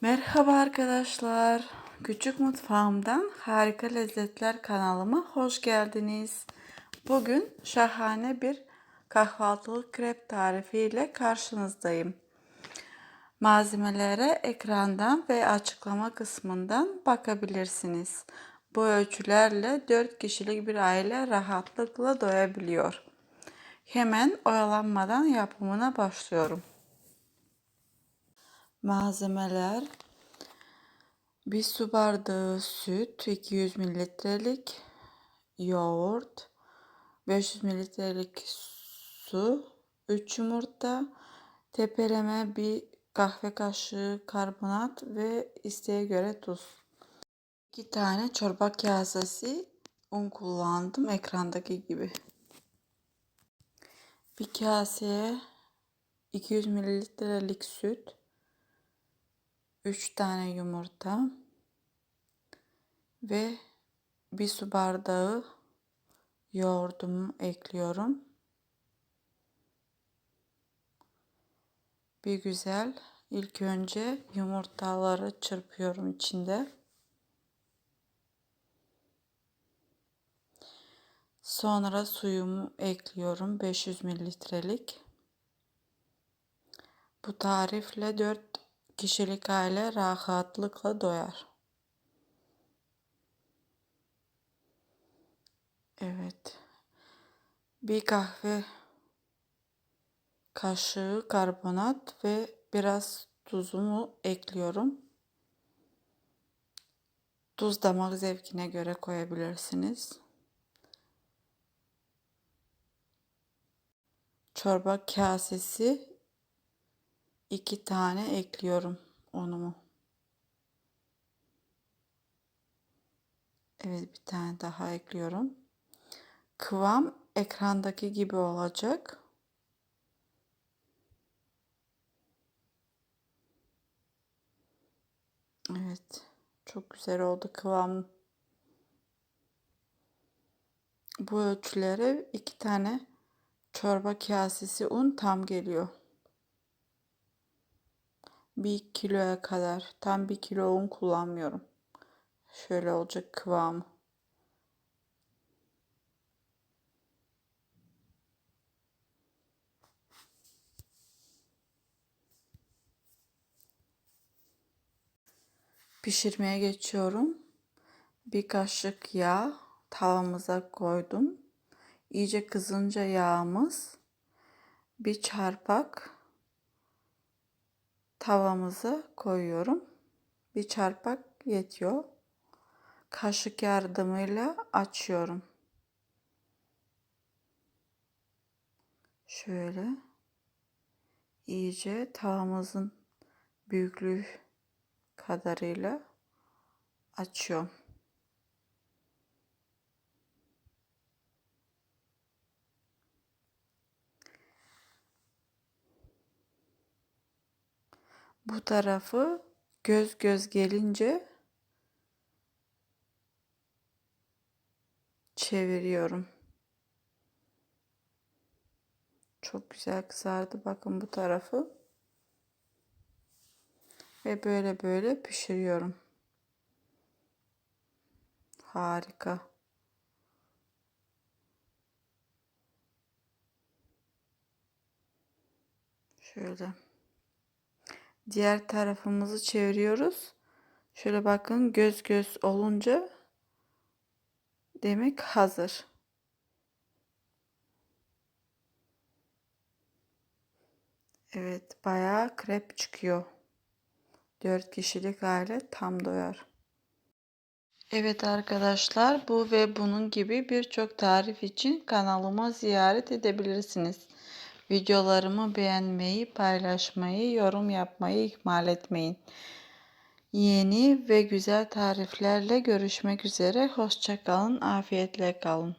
Merhaba arkadaşlar. Küçük Mutfağımdan Harika Lezzetler kanalıma hoş geldiniz. Bugün şahane bir kahvaltılık krep tarifi ile karşınızdayım. Malzemelere ekrandan ve açıklama kısmından bakabilirsiniz. Bu ölçülerle 4 kişilik bir aile rahatlıkla doyabiliyor. Hemen oyalanmadan yapımına başlıyorum. Malzemeler bir su bardağı süt, 200 mililitrelik yoğurt, 500 mililitrelik su, 3 yumurta, tepeleme bir kahve kaşığı karbonat ve isteğe göre tuz. 2 tane çorba kasesi un kullandım ekrandaki gibi. Bir kaseye 200 mililitrelik süt, 3 tane yumurta ve bir su bardağı yoğurdumu ekliyorum. Bir güzel ilk önce yumurtaları çırpıyorum içinde. Sonra suyumu ekliyorum 500 mililitrelik. Bu tarifle 4 kişilik aile rahatlıkla doyar. Evet. Bir kahve kaşığı karbonat ve biraz tuzumu ekliyorum. Tuz damak zevkine göre koyabilirsiniz. Çorba kasesi iki tane ekliyorum unumu. Evet bir tane daha ekliyorum. Kıvam ekrandaki gibi olacak. Evet. Çok güzel oldu kıvam. Bu ölçülere iki tane çorba kasesi un tam geliyor. Bir kiloya kadar tam bir kilo un kullanmıyorum. Şöyle olacak kıvamı. Pişirmeye geçiyorum. Bir kaşık yağ tavamıza koydum. İyice kızınca yağımız bir çarpak tavamıza koyuyorum. Bir çarpak yetiyor. Kaşık yardımıyla açıyorum. Şöyle iyice tavamızın büyüklüğü kadarıyla açıyorum. Bu tarafı göz göz gelince çeviriyorum. Çok güzel kızardı. Bakın bu tarafı. Ve böyle böyle pişiriyorum. Harika. Şöyle. Diğer tarafımızı çeviriyoruz. Şöyle bakın göz göz olunca demek hazır. Evet bayağı krep çıkıyor. 4 kişilik aile tam doyar. Evet arkadaşlar bu ve bunun gibi birçok tarif için kanalıma ziyaret edebilirsiniz. Videolarımı beğenmeyi, paylaşmayı, yorum yapmayı ihmal etmeyin. Yeni ve güzel tariflerle görüşmek üzere. Hoşçakalın, afiyetle kalın.